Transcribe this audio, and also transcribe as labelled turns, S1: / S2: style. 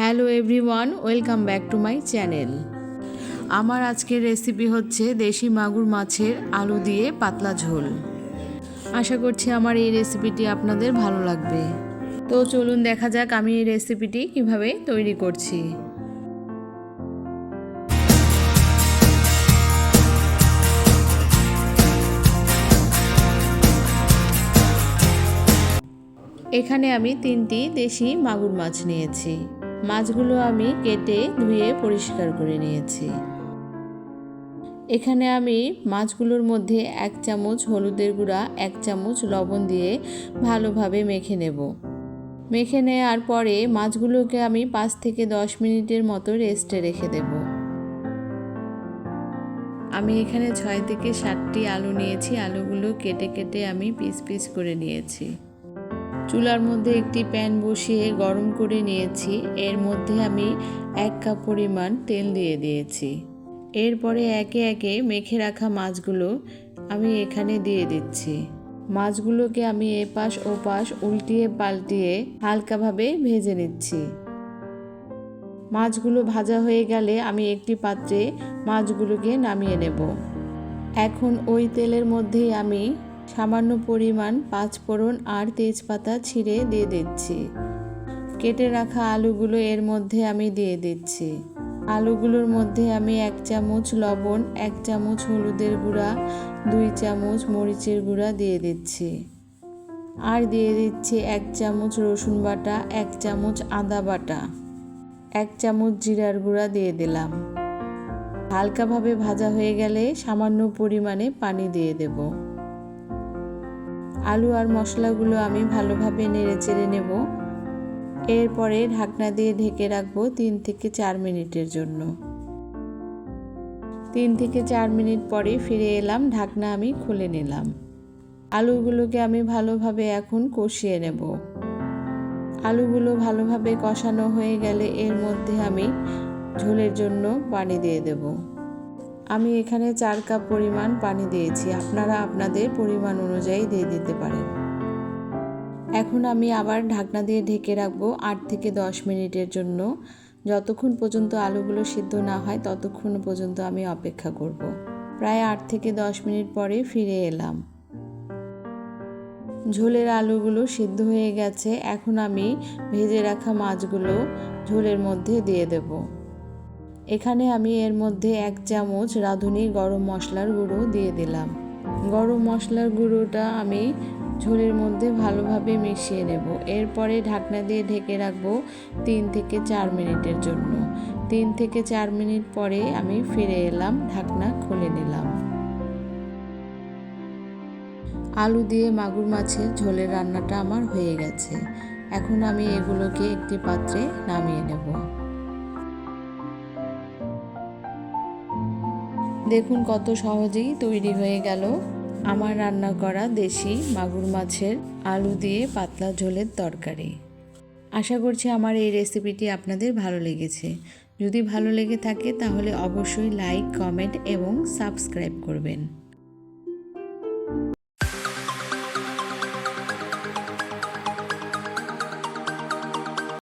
S1: Hello everyone, welcome back to my channel. আমার আজকের recipe হচ্ছে দেশি মাগুর মাছের আলু দিয়ে পাতলা ঝোল। আশা করছি আমার এই রেসিপিটি আপনাদের ভালো লাগবে। তো চলুন দেখা যাক আমি এই রেসিপিটি কীভাবে তৈরি করছি। এখানে আমি তিনটি দেশি মাগুর মাছ নিয়েছি। মাছগুলো আমি কেটে ধুয়ে পরিষ্কার করে নিয়েছি। এখানে আমি মাছগুলোর মধ্যে এক চামচ হলুদের গুঁড়া, এক চামচ লবণ দিয়ে ভালোভাবে মেখে নেব। মেখে নেওয়ার পরে মাছগুলোকে আমি পাঁচ থেকে দশ মিনিটের মতো রেস্টে রেখে দেব। আমি এখানে ছয় থেকে সাতটি আলু নিয়েছি, আলুগুলো কেটে কেটে আমি পিস পিস করে নিয়েছি। চুলার মধ্যে একটি প্যান বসিয়ে গরম করে নিয়েছি। এর মধ্যে আমি এক কাপ পরিমাণ তেল দিয়ে দিয়েছি। এরপরে একে একে মেখে রাখা মাছগুলো আমি এখানে দিয়ে দিচ্ছি। মাছগুলোকে আমি এপাশ ওপাশ উল্টিয়ে পাল্টিয়ে হালকাভাবে ভেজে নিচ্ছি। মাছগুলো ভাজা হয়ে গেলে আমি একটি পাত্রে মাছগুলোকে নামিয়ে নেব। এখন ওই তেলের মধ্যেই আমি সামান্য পরিমাণ পাঁচফোড়ন আর তেজপাতা ছিঁড়ে দিয়ে দিচ্ছি। কেটে রাখা আলুগুলো এর মধ্যে আমি দিয়ে দিচ্ছি। আলুগুলোর মধ্যে আমি এক চামচ লবণ, এক চামচ হলুদের গুঁড়া, দুই চামচ মরিচের গুঁড়া দিয়ে দিচ্ছি। আর দিয়ে দিচ্ছি এক চামচ রসুন বাটা, এক চামচ আদা বাটা, এক চামচ জিরার গুঁড়া দিয়ে দিলাম। হালকাভাবে ভাজা হয়ে গেলে সামান্য পরিমাণে পানি দিয়ে দেবো। আলু আর মশলাগুলো আমি ভালোভাবে নেড়ে চেড়ে নেব। এরপরে ঢাকনা দিয়ে ঢেকে রাখব তিন থেকে চার মিনিটের জন্য। তিন থেকে চার মিনিট পরে ফিরে এলাম, ঢাকনা আমি খুলে নিলাম। আলুগুলোকে আমি ভালোভাবে এখন কষিয়ে নেব। আলুগুলো ভালোভাবে কষানো হয়ে গেলে এর মধ্যে আমি ঝোলের জন্য পানি দিয়ে দেবো। আমি এখানে চার কাপ পরিমাণ পানি দিয়েছি। আপনারা আপনাদের পরিমাণ অনুযায়ী দিয়ে দিতে পারেন। এখন আমি আবার ঢাকনা দিয়ে ঢেকে রাখব আট থেকে দশ মিনিটের জন্য। যতক্ষণ পর্যন্ত আলুগুলো সিদ্ধ না হয়, ততক্ষণ পর্যন্ত আমি অপেক্ষা করব। প্রায় আট থেকে দশ মিনিট পরে ফিরে এলাম। ঝোলের আলুগুলো সিদ্ধ হয়ে গেছে। এখন আমি ভেজে রাখা মাছগুলো ঝোলের মধ্যে দিয়ে দেবো। এখানে আমি এর মধ্যে এক চামচ রাঁধুনি গরম মশলার গুঁড়ো দিয়ে দিলাম। গরম মশলার গুঁড়োটা আমি ঝোলের মধ্যে ভালোভাবে মিশিয়ে নেব। এরপরে ঢাকনা দিয়ে ঢেকে রাখব তিন থেকে চার মিনিটের জন্য। তিন থেকে চার মিনিট পরে আমি ফিরে এলাম, ঢাকনা খুলে নিলাম। আলু দিয়ে মাগুর মাছের ঝোলের রান্নাটা আমার হয়ে গেছে। এখন আমি এগুলোকে একটি পাত্রে নামিয়ে নেব। দেখুন কত সহজেই তৈরি হয়ে গেল। আমার রান্না করা দেশি মাগুর মাছের আলু দিয়ে পাতলা ঝোলের তরকারি। আশা করছি আমার এই রেসিপিটি আপনাদের ভালো লেগেছে। যদি ভালো লেগে থাকে তাহলে অবশ্যই লাইক, কমেন্ট এবং সাবস্ক্রাইব করবেন।